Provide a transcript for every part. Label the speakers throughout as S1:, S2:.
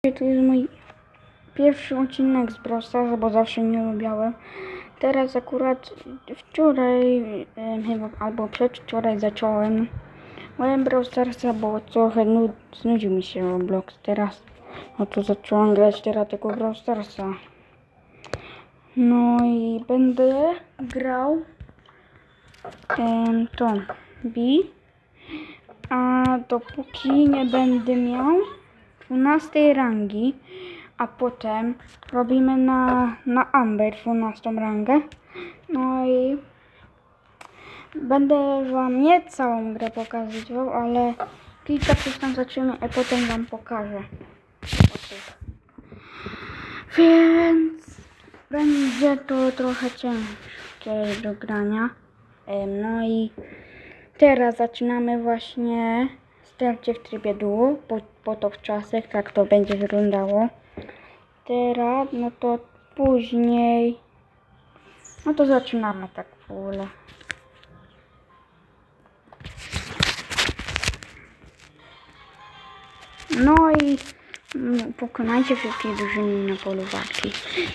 S1: To jest mój pierwszy odcinek z Brawl Starsa, bo zawsze nie lubiałem. Teraz akurat wczoraj, albo przedwczoraj zacząłem moje Brawl Starsa, bo trochę nud, znudził mi się Roblox. Teraz, no to zacząłem grać teraz tego Brawl Starsa. No i będę grał em, B, a dopóki nie będę miał 12 rangi, a potem robimy na, na Amber 12 rangę. No i będę wam nie całą grę pokazywał, ale kilka przystań zaczynamy, a potem wam pokażę. Więc będzie to trochę ciężkie do grania. No i teraz zaczynamy właśnie starcie w trybie duo, po, po to w czasach, tak to będzie wyglądało. Teraz, no to później, no to zaczynamy tak w ogóle. No i mm, pokonajcie wszystkie drużyny na polu walki.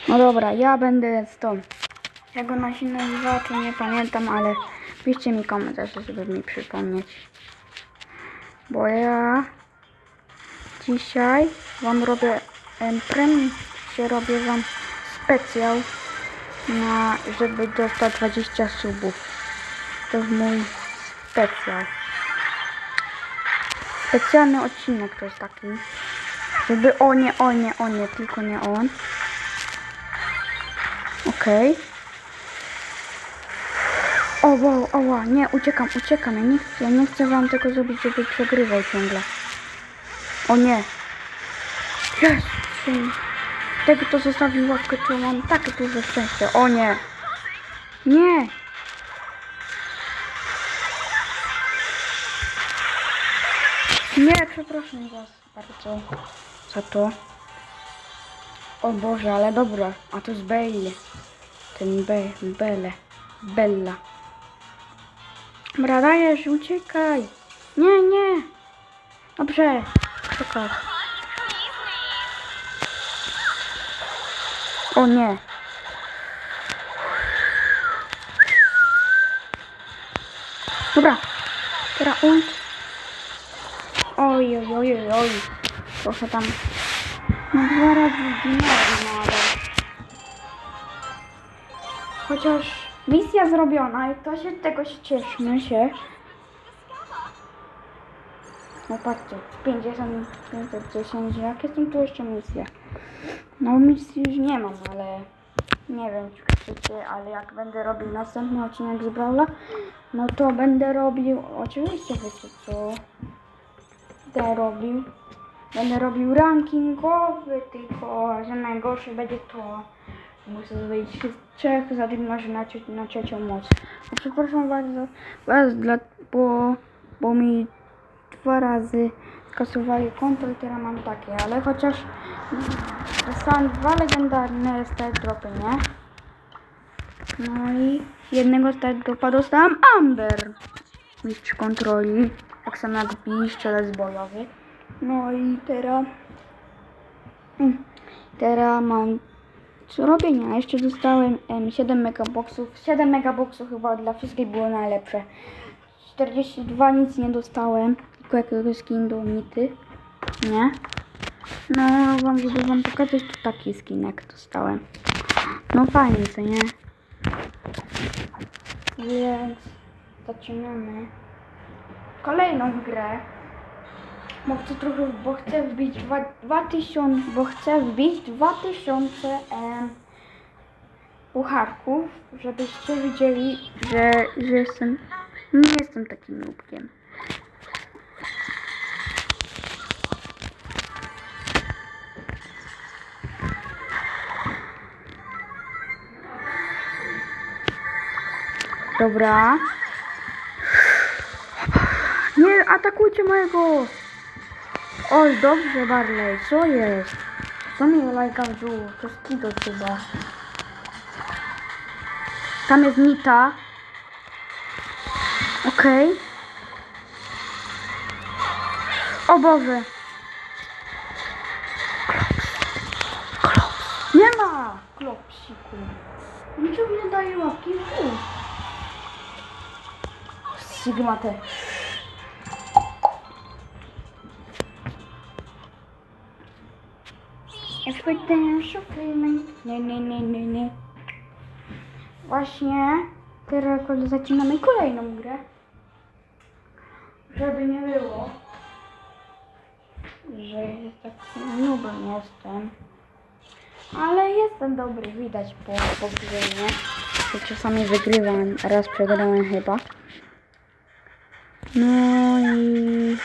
S1: No dobra, ja będę z tą. Jak ona się nazywa, to nie pamiętam, ale piszcie mi komentarze, żeby mi przypomnieć. Bo ja dzisiaj wam robię em, premium, się robię wam specjal na, żeby dostać 20 subów. To jest mój specjal. Specjalny odcinek to jest taki. Żeby o nie, o nie, o nie, tylko nie on. Okej. O, wow, o, wow, nie, uciekam, uciekam. Ja nie chcę, ja nie chcę wam tego zrobić, żeby przegrywał ciągle. O nie. Jest. Tego to zostawił łapkę, to mam takie duże szczęście. O nie. Nie. Nie, przepraszam was bardzo za to. O Boże, ale dobra. A to jest Bale. Ten Be, Bele. Bella. Dobra, dajesz, uciekaj. Nie, nie. Dobrze. Czekaj. O nie. Dobra. Teraz ult. Oj, oj, oj, oj. Trochę tam. No dwa razy zginąłem, ale... Chociaż misja zrobiona i to się tego się cieszmy się. No patrzcie, 50, 510, jakie są tu jeszcze misje? No misji już nie mam, ale nie wiem czy chcecie, ale jak będę robił następny odcinek z Brawla, no to będę robił, oczywiście wiecie co będę robił. Będę robił rankingowy, tylko że najgorszy będzie to. Muszę wyjść z trzech za może na, cie- na trzecią moc. No, przepraszam bardzo was, dla, bo, bo mi dwa razy skasowali konto i teraz mam takie, ale chociaż dostałem dwa legendarne start dropy, nie? No i jednego start dropa dostałam Amber. Mistrz kontroli, tak samo jak Bi, strzelec bojowy. No i teraz... Mm, Teraz mam robienia. Jeszcze dostałem em, 7 megaboxów. 7 megaboxów chyba dla wszystkich było najlepsze. 42 nic nie dostałem. Tylko jakiegoś skin do Nity. Nie? No, wam, żeby wam pokazać, to taki skinek dostałem. No fajnie, co nie? Więc zaczynamy kolejną grę. Bo chcę trochę, bo chcę wbić dwa- 2000, bo chcę wbić 2000 em, pucharków, żebyście widzieli, że, że jestem, nie jestem takim nubkiem. Dobra. Nie atakujcie mojego! Oj, dobrze, Barley, co jest? Co mi lajka wziął? To jest Kido chyba. Tam jest Nita. Okej. Okay. O Boże.
S2: Klops. Nie ma klopsiku. Niczego nie daje łapki w Sigma też. Expectation filming. Nie, nie, nie, nie, nie. Właśnie teraz zaczynamy kolejną grę. Żeby nie było, że jest taki nubem jestem. Ale jestem dobry, widać po, po grze, nie? Że czasami wygrywam, raz przegrałem chyba. No i...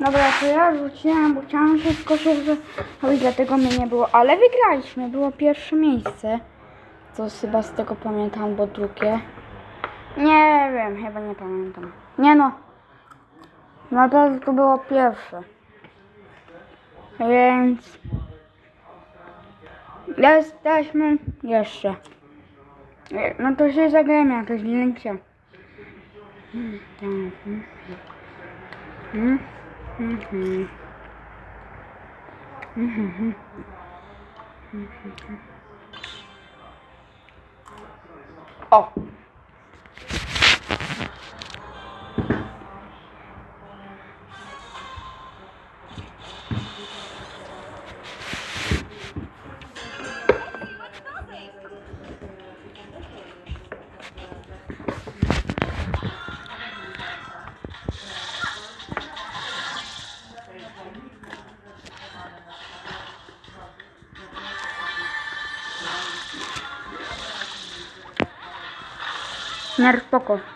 S2: Dobra, to ja rzuciłem, bo chciałam szybko się zrobić, dlatego mnie nie było. Ale wygraliśmy, było pierwsze miejsce. To chyba z tego pamiętam, bo drugie... Nie wiem, chyba nie pamiętam. Nie no. Na pewno to było pierwsze. Więc... Jesteśmy jeszcze. No to się zagrajmy jakieś zdjęcie. 嗯哼。嗯哼哼。嗯哼哼。哦。Spoko. O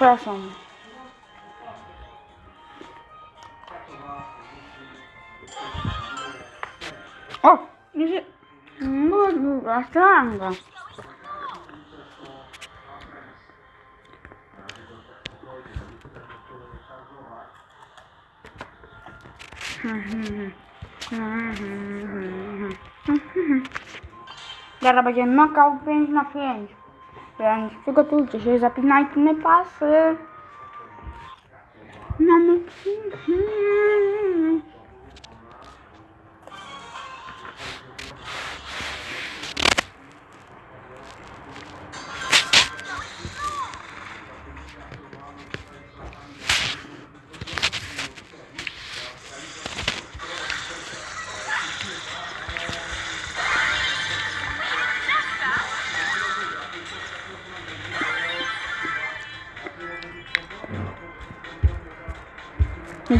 S2: Przepraszam. O! Nie No, druga stranga. Teraz będzie knockout 5 na 5. Więc przygotujcie się, zapinajcie pasy. Mamy...
S1: Gdzie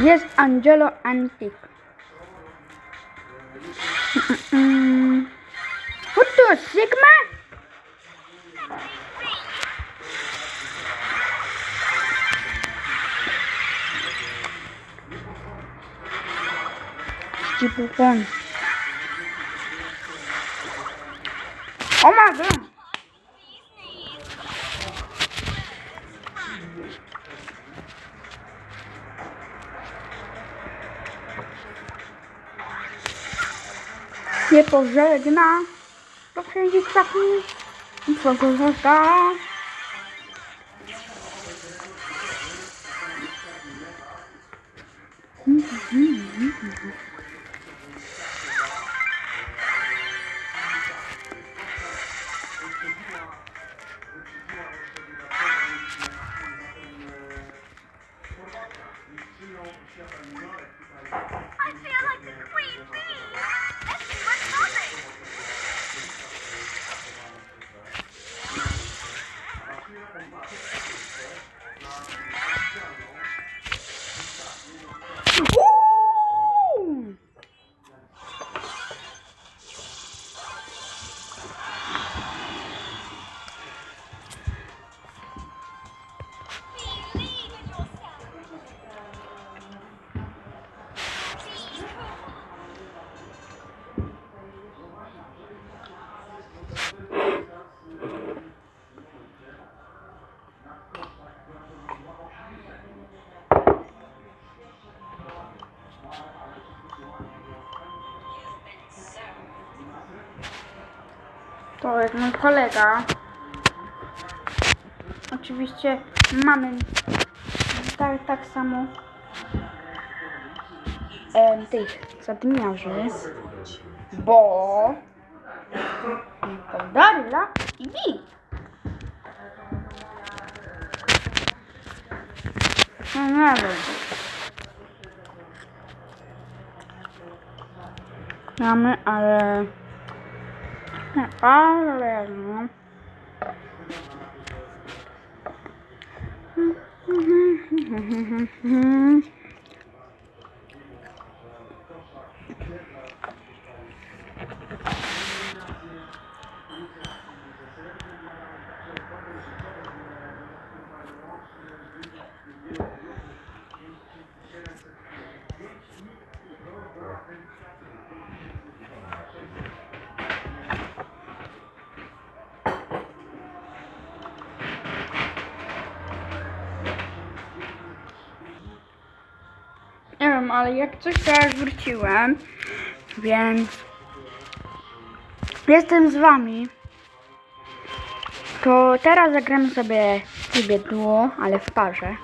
S1: jest Angelo Antique? Mm. What the Sigma? Oh my god. Nie pożegna. To wszędzie krzaknie. Twego żarta.
S2: I
S1: To jest mój kolega. Oczywiście mamy tak, tak samo em, tych zadymiarzy, bo to Daryla i Bi. No nie wiem. Mamy, ale... Ağlayalım. Mm-hmm. ale jak coś teraz wróciłem, więc jestem z wami. To teraz zagramy sobie sobie duo, ale w parze.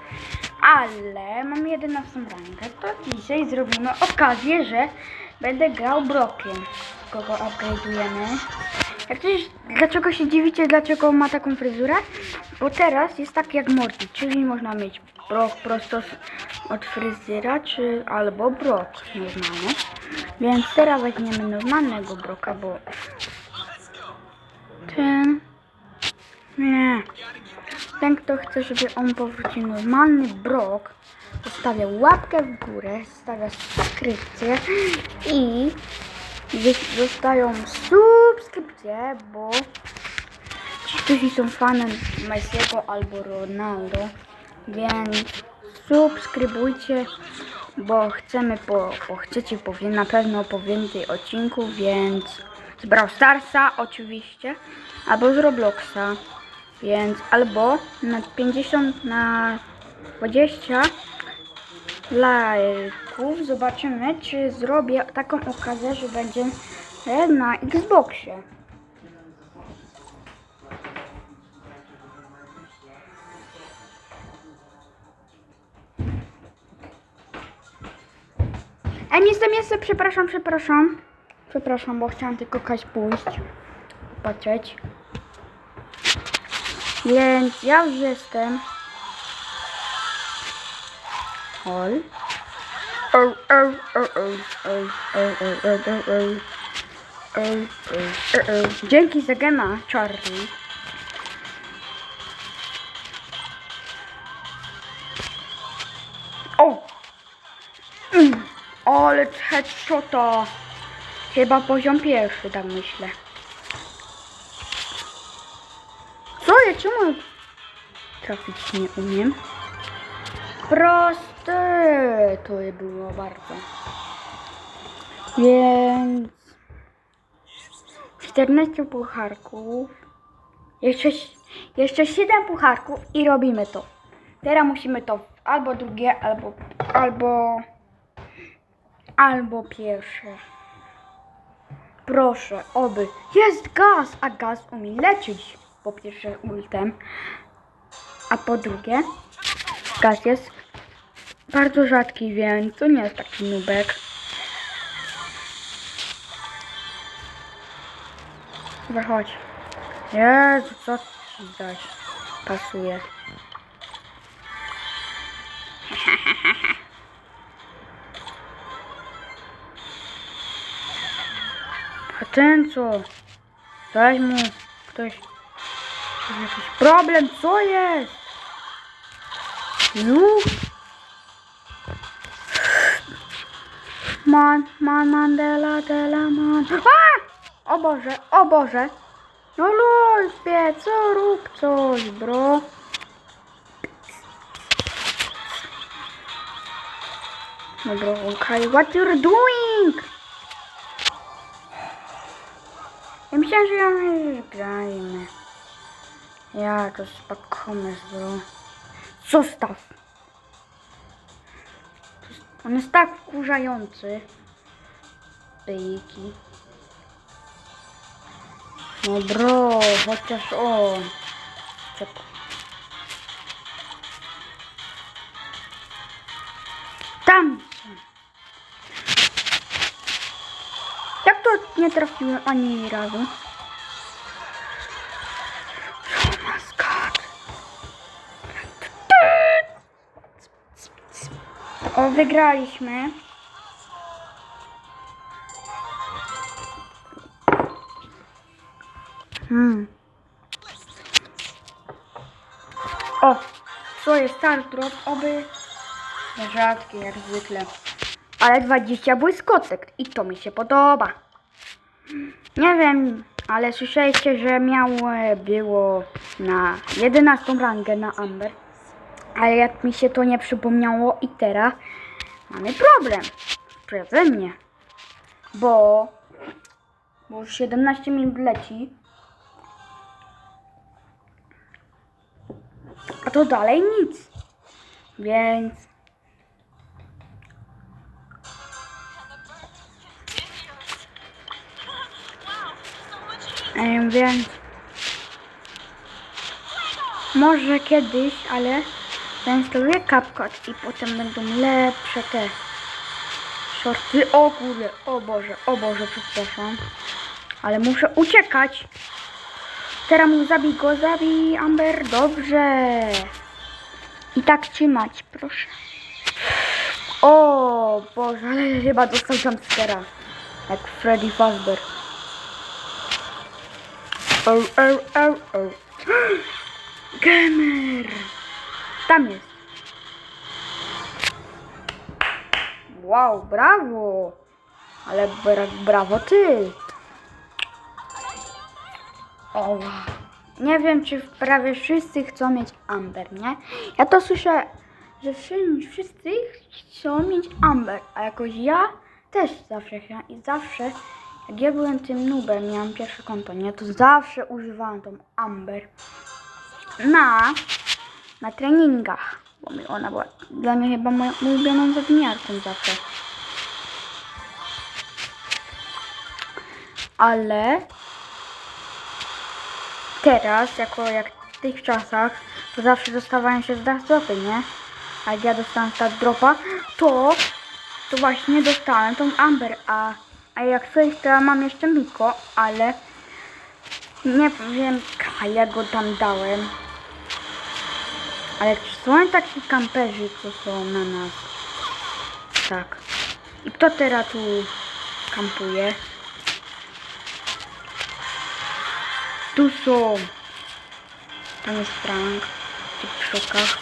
S1: Ale mam 11 rangę, to dzisiaj zrobimy okazję, że będę grał Brokiem. Kogo upgrade'ujemy. Jak coś, dlaczego się dziwicie, dlaczego ma taką fryzurę? Bo teraz jest tak jak Morty, czyli można mieć brok prosto od fryzyra, czy albo brok normalny. Więc teraz weźmiemy normalnego broka, bo ten nie. Ten, kto chce, żeby on powrócił normalny brok, zostawia łapkę w górę, stawia subskrypcję i dostają subskrypcję, bo ci, którzy są fanem Messiego albo Ronaldo, więc subskrybujcie, bo chcemy po, bo chcecie powie, na pewno po więcej odcinków, więc z Brawl Starsa oczywiście, albo z Robloxa, więc albo na 50 na 20 lajków zobaczymy, czy zrobię taką okazję, że będzie na Xboxie. A nic tam jest, przepraszam, przepraszam. Przepraszam, bo chciałam tylko kaś pójść. Patrzeć. Więc ja już jestem. Hol. Dzięki za gena, Charlie. Ale headshota. Chyba poziom pierwszy, tak myślę. Co ja czemu trafić nie umiem? Proste to je było bardzo. Więc 14 pucharków. Jeszcze, jeszcze 7 pucharków i robimy to. Teraz musimy to albo drugie, albo albo albo pierwsze. Proszę, oby. Jest gaz, a gaz umie lecieć. Po pierwsze ultem, a po drugie gaz jest bardzo rzadki, więc to nie jest taki nubek. Dobra, chodź. Jezu, co ci zaś pasuje? ten co? Daj mu ktoś jakiś problem, co jest? Już? Man, man, Mandela, dela, man. A! O Boże, o Boże. No luźbie, co rób coś, bro. Dobra, okay, what you're doing? Myślałem, że ja my grajmy. Ja to spakujemy, bro. Zostaw. On jest tak wkurzający. Byki. No bro, chociaż o. Czekaj. Tam! Nie trafiłem ani razu? O, wygraliśmy. Hmm. O, co jest start drop, oby rzadkie jak zwykle. Ale 20 błyskotek i to mi się podoba. Nie wiem, ale słyszeliście, że miało było na 11 rangę na Amber. Ale jak mi się to nie przypomniało i teraz mamy problem. Przeze mnie. Bo, bo już 17 minut leci. A to dalej nic. Więc więc może kiedyś, ale zainstaluję CapCut i potem będą lepsze te shorty. O kurde, o Boże, o Boże, przepraszam. Ale muszę uciekać. Teraz mu zabij go, zabij Amber, dobrze. I tak trzymać, proszę. O Boże, ale chyba dostał jumpscare'a. Jak Freddy Fazbear. O, o, o, o. Gamer! Tam jest. Wow, brawo! Ale bra brawo ty! O. Nie wiem, czy prawie wszyscy chcą mieć Amber, nie? Ja to słyszę, że wszy- wszyscy chcą mieć Amber, a jakoś ja też zawsze chciałam i zawsze, jak ja byłem tym nubem, miałam pierwsze konto, nie? To zawsze używałam tą Amber na, na treningach, bo mi ona była dla mnie chyba moją ulubioną webiniarką zawsze. Ale teraz, jako jak w tych czasach, to zawsze dostawałem się z dropy, nie? A jak ja dostałem start dropa, to, to właśnie dostałem tą Amber, a, a jak coś, to ja mam jeszcze Miko, ale nie wiem, jak go tam dałem. Ale są taki kamperzy, co są na nas? Tak. I kto teraz tu kampuje? Tu są. Tam jest Frank. W tych krzokach.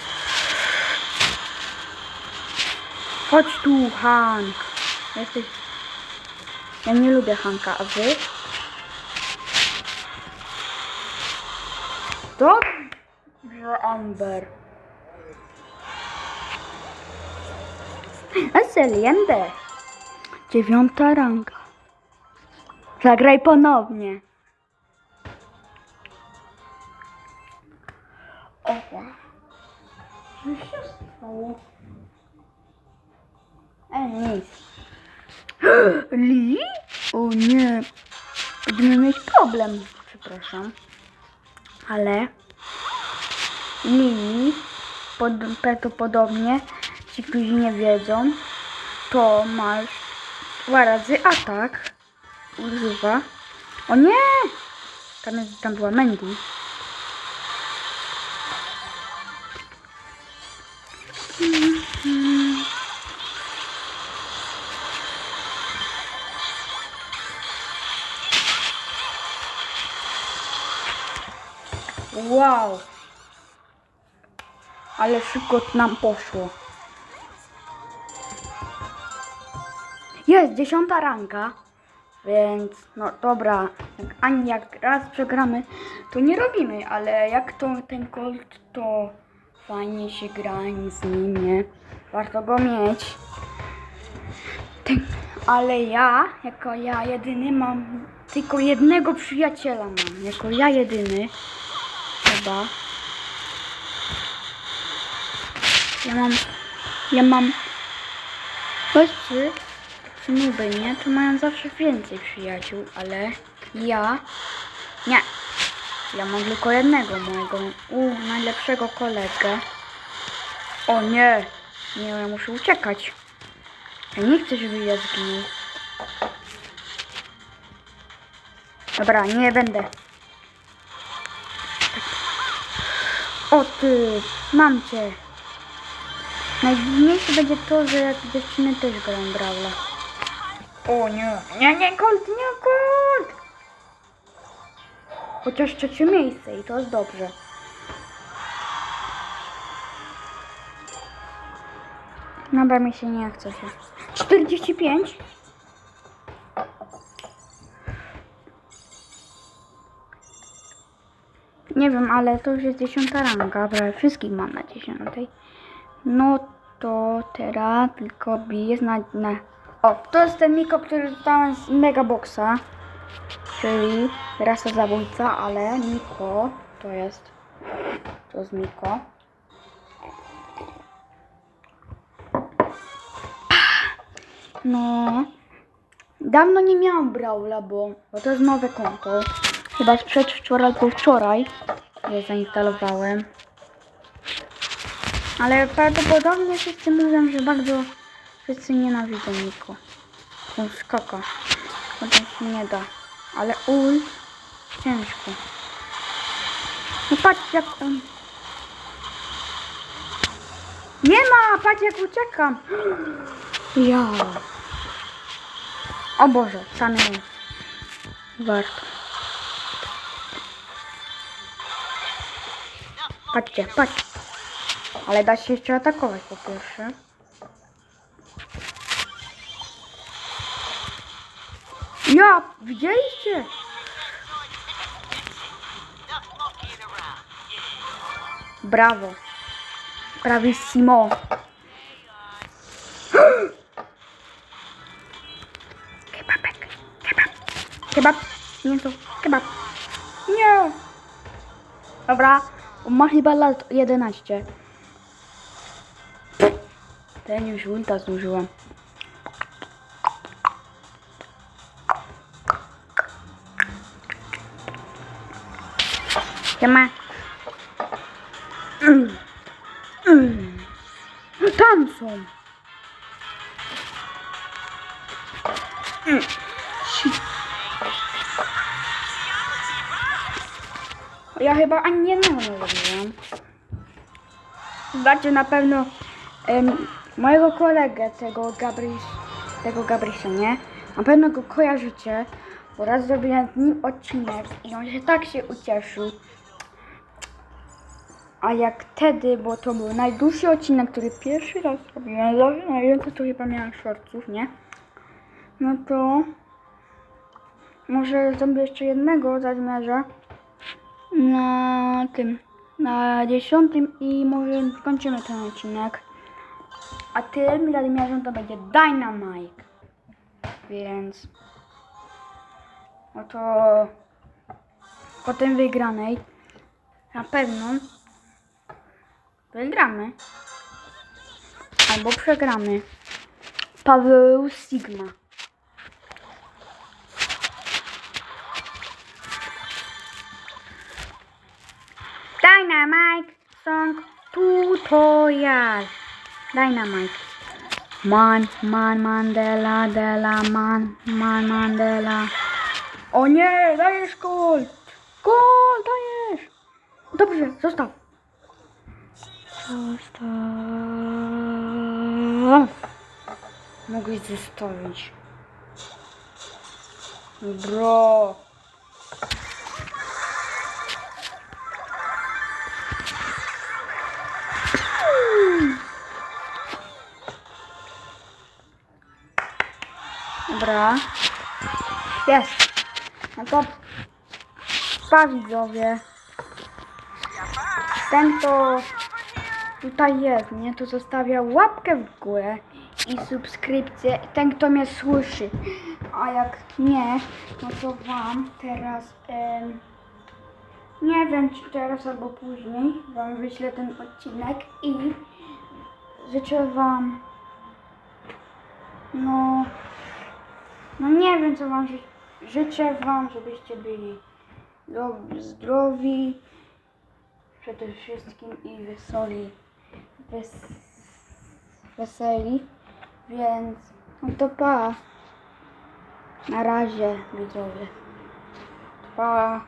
S1: Chodź tu, Hank. Jesteś... Ja nie lubię Hanka, a wy? Dobrze, Amber. Excelente. Dziewiąta ranga. Zagraj ponownie. Oła. Co się stało? E, nic. Li? O nie. Będziemy mieć problem. Przepraszam. Ale Lili pod, prawdopodobnie, ci, którzy nie wiedzą, to masz dwa razy atak. Używa. O nie! Tam, jest, tam była Mandy. Wow! Ale szybko nam poszło. Jest dziesiąta ranka, więc no dobra, ani jak raz przegramy, to nie robimy, ale jak to ten Colt, to fajnie się gra z nim, nie? Warto go mieć. Ten, ale ja, jako ja jedyny mam, tylko jednego przyjaciela mam, jako ja jedyny, chyba. Ja mam, ja mam czy nuby, nie? To mają zawsze więcej przyjaciół, ale ja, nie. Ja mam tylko jednego mojego, u, najlepszego kolegę. O nie, nie, ja muszę uciekać. Ja nie chcę, żeby ja zginął. Dobra, nie będę. O ty, mam cię. Najdziwniejsze będzie to, że jak dziewczyny też grają Brawla. O nie, nie, nie, Colt, nie, Colt! Chociaż trzecie miejsce i to jest dobrze. Dobra, mi się nie chce się. 45? Ale to już jest dziesiąta ranga, prawie wszystkich mam na dziesiątej. No to teraz tylko biję na, na... O, to jest ten Miko, który dostałem z Megaboxa. Czyli rasa zabójca, ale Miko to jest... To jest Miko. No... Dawno nie miałam Brawla, bo, bo to jest nowe konto. Chyba sprzed wczoraj albo wczoraj je zainstalowałem. Ale prawdopodobnie wszyscy mówią, że bardzo wszyscy nienawidzą Niko. Skaka. Potem się nie da. Ale ul ciężko. No patrz jak on. Nie ma! Patrz jak uciekam! Ja. O Boże, sami warto. Patrzcie, patrz. Ale da się jeszcze atakować po pierwsze. Ja, widzieliście? Brawo. Bravissimo. Kebabek, kebab, kebab, nie to, kebab. Nie. Dobra, ma chyba lat 11. Ten już ulta zużyłam. Siema. Mm. Tam są. Mm. Ja chyba ani nie zrobiłam. Znacie na pewno em, mojego kolegę, tego Gabris, tego Gabrisa, nie? Na pewno go kojarzycie, bo raz zrobiłem z nim odcinek i on się tak się ucieszył. A jak wtedy, bo to był najdłuższy odcinek, który pierwszy raz robiłem, zawsze najwięcej to chyba miałem shortców, nie? No to może zrobię jeszcze jednego zaźmiarza na tym, na dziesiątym i może skończymy ten odcinek. A tym zadymiarzem to będzie Dynamite. Więc no to po tym wygranej na pewno wygramy. Albo przegramy. Paweł Sigma. Dynamite Song Tutorial. Dynamite. Man, man, Mandela, Dela, man, man, Mandela. O nie, dajesz gol! Gol, dajesz! Dobrze, zostaw. Zostaw. Mogłeś zostawić. Bro. Dobra. Jest. No to pa widzowie. Ten to tutaj jest, nie? To zostawia łapkę w górę i subskrypcję. Ten kto mnie słyszy. A jak nie, no to wam teraz em, nie wiem czy teraz albo później wam wyślę ten odcinek i życzę wam no no nie wiem co wam ży- życzę wam, żebyście byli zdrowi przede wszystkim i weseli wes, weseli więc no to pa. Na razie widzowie. Pa